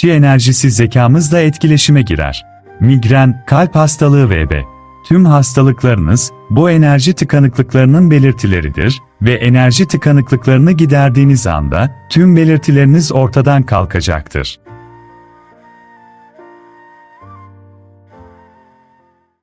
Çi enerjisi zekamızla etkileşime girer. Migren, kalp hastalığı ve ebe. Tüm hastalıklarınız bu enerji tıkanıklıklarının belirtileridir ve enerji tıkanıklıklarını giderdiğiniz anda tüm belirtileriniz ortadan kalkacaktır.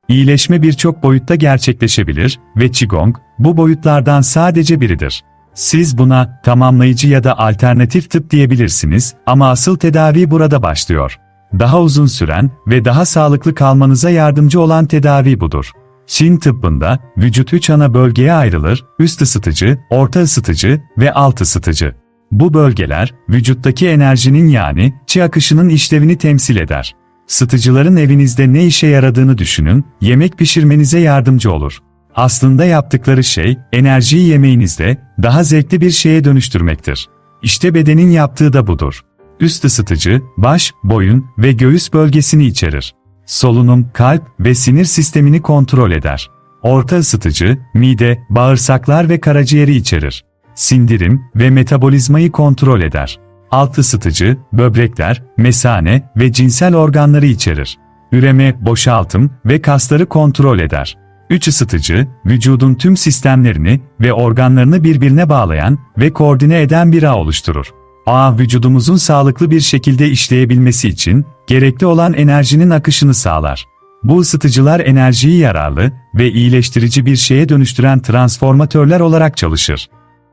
İyileşme birçok boyutta gerçekleşebilir ve Qigong bu boyutlardan sadece biridir. Siz buna tamamlayıcı ya da alternatif tıp diyebilirsiniz ama asıl tedavi burada başlıyor. Daha uzun süren ve daha sağlıklı kalmanıza yardımcı olan tedavi budur. Çin tıbbında vücut üç ana bölgeye ayrılır, üst ısıtıcı, orta ısıtıcı ve alt ısıtıcı. Bu bölgeler, vücuttaki enerjinin yani çi akışının işlevini temsil eder. Sıtıcıların evinizde ne işe yaradığını düşünün, yemek pişirmenize yardımcı olur. Aslında yaptıkları şey, enerjiyi yemeğinizde daha zevkli bir şeye dönüştürmektir. İşte bedenin yaptığı da budur. Üst ısıtıcı, baş, boyun ve göğüs bölgesini içerir. Solunum, kalp ve sinir sistemini kontrol eder. Orta ısıtıcı, mide, bağırsaklar ve karaciğeri içerir. Sindirim ve metabolizmayı kontrol eder. Alt ısıtıcı, böbrekler, mesane ve cinsel organları içerir. Üreme, boşaltım ve kasları kontrol eder. Üç ısıtıcı, vücudun tüm sistemlerini ve organlarını birbirine bağlayan ve koordine eden bir ağ oluşturur. Ağ vücudumuzun sağlıklı bir şekilde işleyebilmesi için gerekli olan enerjinin akışını sağlar. Bu ısıtıcılar enerjiyi yararlı ve iyileştirici bir şeye dönüştüren transformatörler olarak çalışır.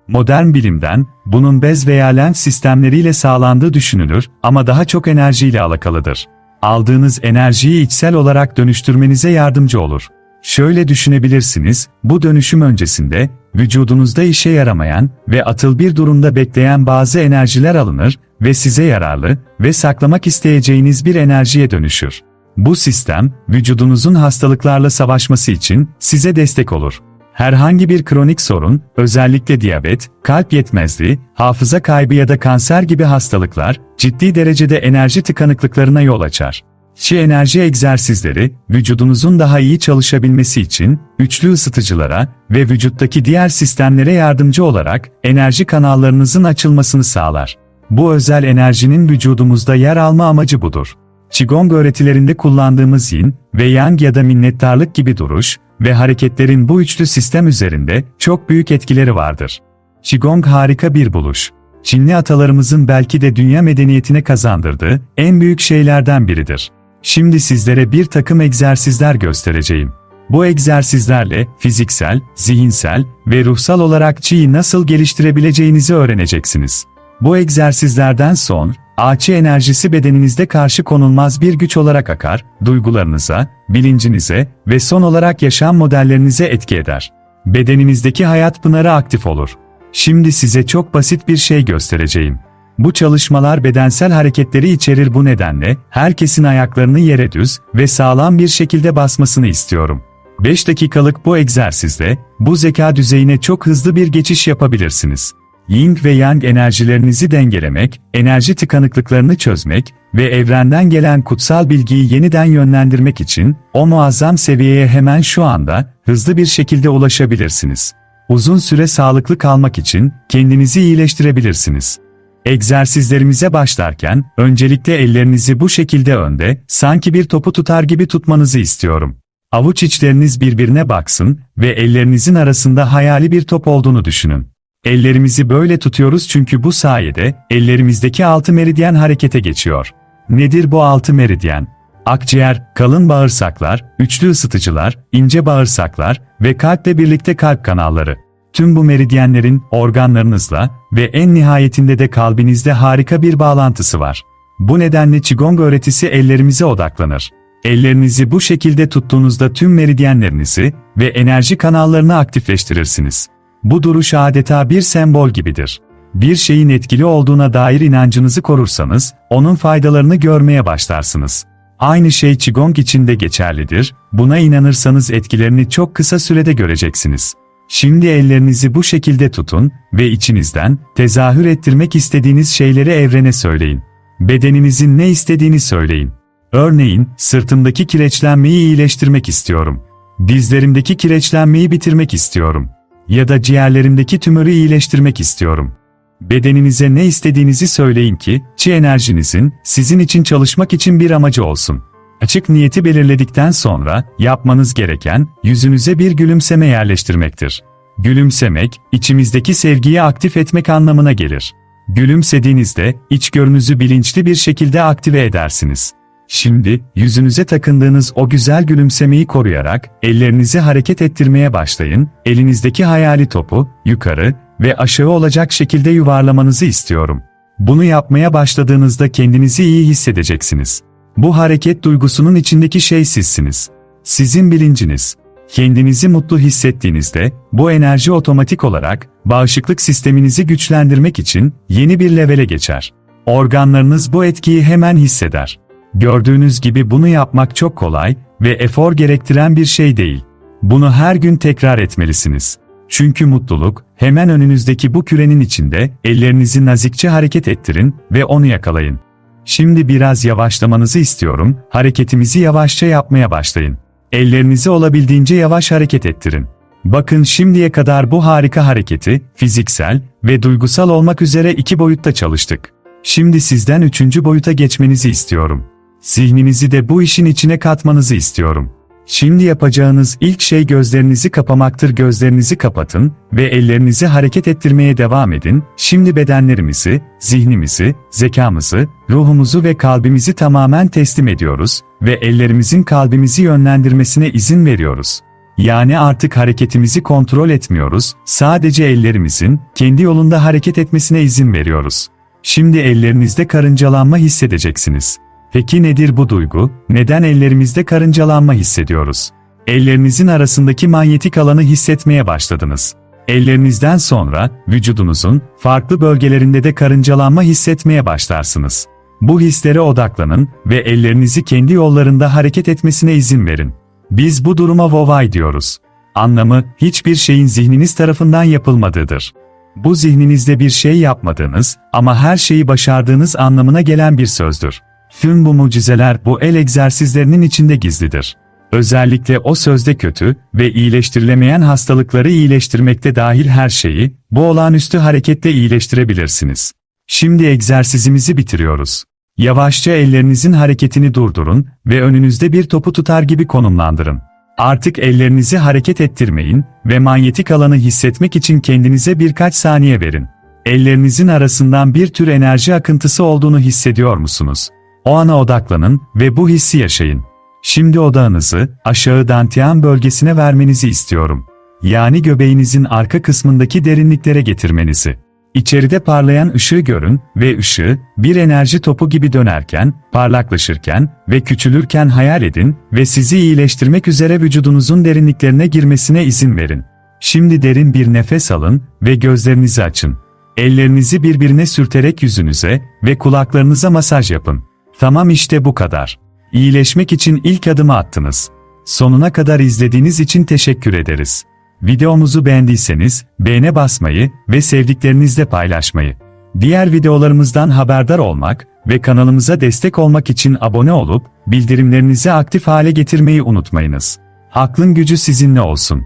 Modern bilimden, bunun bez veya lens sistemleriyle sağlandığı düşünülür ama daha çok enerjiyle alakalıdır. Aldığınız enerjiyi içsel olarak dönüştürmenize yardımcı olur. Şöyle düşünebilirsiniz, bu dönüşüm öncesinde, vücudunuzda işe yaramayan ve atıl bir durumda bekleyen bazı enerjiler alınır ve size yararlı ve saklamak isteyeceğiniz bir enerjiye dönüşür. Bu sistem, vücudunuzun hastalıklarla savaşması için size destek olur. Herhangi bir kronik sorun, özellikle diyabet, kalp yetmezliği, hafıza kaybı ya da kanser gibi hastalıklar, ciddi derecede enerji tıkanıklıklarına yol açar. Çi enerji egzersizleri, vücudunuzun daha iyi çalışabilmesi için, üçlü ısıtıcılara ve vücuttaki diğer sistemlere yardımcı olarak enerji kanallarınızın açılmasını sağlar. Bu özel enerjinin vücudumuzda yer alma amacı budur. Qigong öğretilerinde kullandığımız yin ve yang ya da minnettarlık gibi duruş ve hareketlerin bu üçlü sistem üzerinde çok büyük etkileri vardır. Qigong harika bir buluş. Çinli atalarımızın belki de dünya medeniyetine kazandırdığı en büyük şeylerden biridir. Şimdi sizlere bir takım egzersizler göstereceğim. Bu egzersizlerle fiziksel, zihinsel ve ruhsal olarak çiğ nasıl geliştirebileceğinizi öğreneceksiniz. Bu egzersizlerden son, ağaçı enerjisi bedeninizde karşı konulmaz bir güç olarak akar, duygularınıza, bilincinize ve son olarak yaşam modellerinize etki eder. Bedeninizdeki hayat pınarı aktif olur. Şimdi size çok basit bir şey göstereceğim. Bu çalışmalar bedensel hareketleri içerir bu nedenle herkesin ayaklarını yere düz ve sağlam bir şekilde basmasını istiyorum. 5 dakikalık bu egzersizle bu zeka düzeyine çok hızlı bir geçiş yapabilirsiniz. Yin ve Yang enerjilerinizi dengelemek, enerji tıkanıklıklarını çözmek ve evrenden gelen kutsal bilgiyi yeniden yönlendirmek için o muazzam seviyeye hemen şu anda hızlı bir şekilde ulaşabilirsiniz. Uzun süre sağlıklı kalmak için kendinizi iyileştirebilirsiniz. Egzersizlerimize başlarken öncelikle ellerinizi bu şekilde önde, sanki bir topu tutar gibi tutmanızı istiyorum. Avuç içleriniz birbirine baksın ve ellerinizin arasında hayali bir top olduğunu düşünün. Ellerimizi böyle tutuyoruz çünkü bu sayede ellerimizdeki altı meridyen harekete geçiyor. Nedir bu altı meridyen? Akciğer, kalın bağırsaklar, üçlü ısıtıcılar, ince bağırsaklar ve kalple birlikte kalp kanalları. Tüm bu meridyenlerin organlarınızla ve en nihayetinde de kalbinizde harika bir bağlantısı var. Bu nedenle Qigong öğretisi ellerimize odaklanır. Ellerinizi bu şekilde tuttuğunuzda tüm meridyenlerinizi ve enerji kanallarını aktifleştirirsiniz. Bu duruş adeta bir sembol gibidir. Bir şeyin etkili olduğuna dair inancınızı korursanız, onun faydalarını görmeye başlarsınız. Aynı şey Qigong için de geçerlidir, buna inanırsanız etkilerini çok kısa sürede göreceksiniz. Şimdi ellerinizi bu şekilde tutun ve içinizden tezahür ettirmek istediğiniz şeyleri evrene söyleyin. Bedeninizin ne istediğini söyleyin. Örneğin, sırtımdaki kireçlenmeyi iyileştirmek istiyorum. Dizlerimdeki kireçlenmeyi bitirmek istiyorum. Ya da ciğerlerimdeki tümörü iyileştirmek istiyorum. Bedeninize ne istediğinizi söyleyin ki, çi enerjinizin, sizin için çalışmak için bir amacı olsun. Açık niyeti belirledikten sonra, yapmanız gereken, yüzünüze bir gülümseme yerleştirmektir. Gülümsemek, içimizdeki sevgiyi aktif etmek anlamına gelir. Gülümsediğinizde, içgörünüzü bilinçli bir şekilde aktive edersiniz. Şimdi, yüzünüze takındığınız o güzel gülümsemeyi koruyarak, ellerinizi hareket ettirmeye başlayın, elinizdeki hayali topu, yukarı ve aşağı olacak şekilde yuvarlamanızı istiyorum. Bunu yapmaya başladığınızda kendinizi iyi hissedeceksiniz. Bu hareket duygusunun içindeki şey sizsiniz. Sizin bilinciniz. Kendinizi mutlu hissettiğinizde, bu enerji otomatik olarak, bağışıklık sisteminizi güçlendirmek için, yeni bir levele geçer. Organlarınız bu etkiyi hemen hisseder. Gördüğünüz gibi bunu yapmak çok kolay ve efor gerektiren bir şey değil. Bunu her gün tekrar etmelisiniz. Çünkü mutluluk, hemen önünüzdeki bu kürenin içinde, ellerinizi nazikçe hareket ettirin ve onu yakalayın. Şimdi biraz yavaşlamanızı istiyorum, hareketimizi yavaşça yapmaya başlayın. Ellerinizi olabildiğince yavaş hareket ettirin. Bakın şimdiye kadar bu harika hareketi, fiziksel ve duygusal olmak üzere iki boyutta çalıştık. Şimdi sizden üçüncü boyuta geçmenizi istiyorum. Zihninizi de bu işin içine katmanızı istiyorum. Şimdi yapacağınız ilk şey gözlerinizi kapamaktır. Gözlerinizi kapatın ve ellerinizi hareket ettirmeye devam edin. Şimdi bedenlerimizi, zihnimizi, zekamızı, ruhumuzu ve kalbimizi tamamen teslim ediyoruz ve ellerimizin kalbimizi yönlendirmesine izin veriyoruz. Yani artık hareketimizi kontrol etmiyoruz, sadece ellerimizin kendi yolunda hareket etmesine izin veriyoruz. Şimdi ellerinizde karıncalanma hissedeceksiniz. Peki nedir bu duygu? Neden ellerimizde karıncalanma hissediyoruz? Ellerinizin arasındaki manyetik alanı hissetmeye başladınız. Ellerinizden sonra vücudunuzun farklı bölgelerinde de karıncalanma hissetmeye başlarsınız. Bu hislere odaklanın ve ellerinizi kendi yollarında hareket etmesine izin verin. Biz bu duruma vovay diyoruz. Anlamı hiçbir şeyin zihniniz tarafından yapılmadığıdır. Bu zihninizde bir şey yapmadığınız ama her şeyi başardığınız anlamına gelen bir sözdür. Tüm bu mucizeler bu el egzersizlerinin içinde gizlidir. Özellikle o sözde kötü ve iyileştirilemeyen hastalıkları iyileştirmekte dahil her şeyi, bu olağanüstü hareketle iyileştirebilirsiniz. Şimdi egzersizimizi bitiriyoruz. Yavaşça ellerinizin hareketini durdurun ve önünüzde bir topu tutar gibi konumlandırın. Artık ellerinizi hareket ettirmeyin ve manyetik alanı hissetmek için kendinize birkaç saniye verin. Ellerinizin arasından bir tür enerji akıntısı olduğunu hissediyor musunuz? O ana odaklanın ve bu hissi yaşayın. Şimdi odağınızı aşağı dantiyan bölgesine vermenizi istiyorum. Yani göbeğinizin arka kısmındaki derinliklere getirmenizi. İçeride parlayan ışığı görün ve ışığı bir enerji topu gibi dönerken, parlaklaşırken ve küçülürken hayal edin ve sizi iyileştirmek üzere vücudunuzun derinliklerine girmesine izin verin. Şimdi derin bir nefes alın ve gözlerinizi açın. Ellerinizi birbirine sürterek yüzünüze ve kulaklarınıza masaj yapın. Tamam işte bu kadar. İyileşmek için ilk adımı attınız. Sonuna kadar izlediğiniz için teşekkür ederiz. Videomuzu beğendiyseniz beğene basmayı ve sevdiklerinizle paylaşmayı. Diğer videolarımızdan haberdar olmak ve kanalımıza destek olmak için abone olup bildirimlerinizi aktif hale getirmeyi unutmayınız. Aklın gücü sizinle olsun.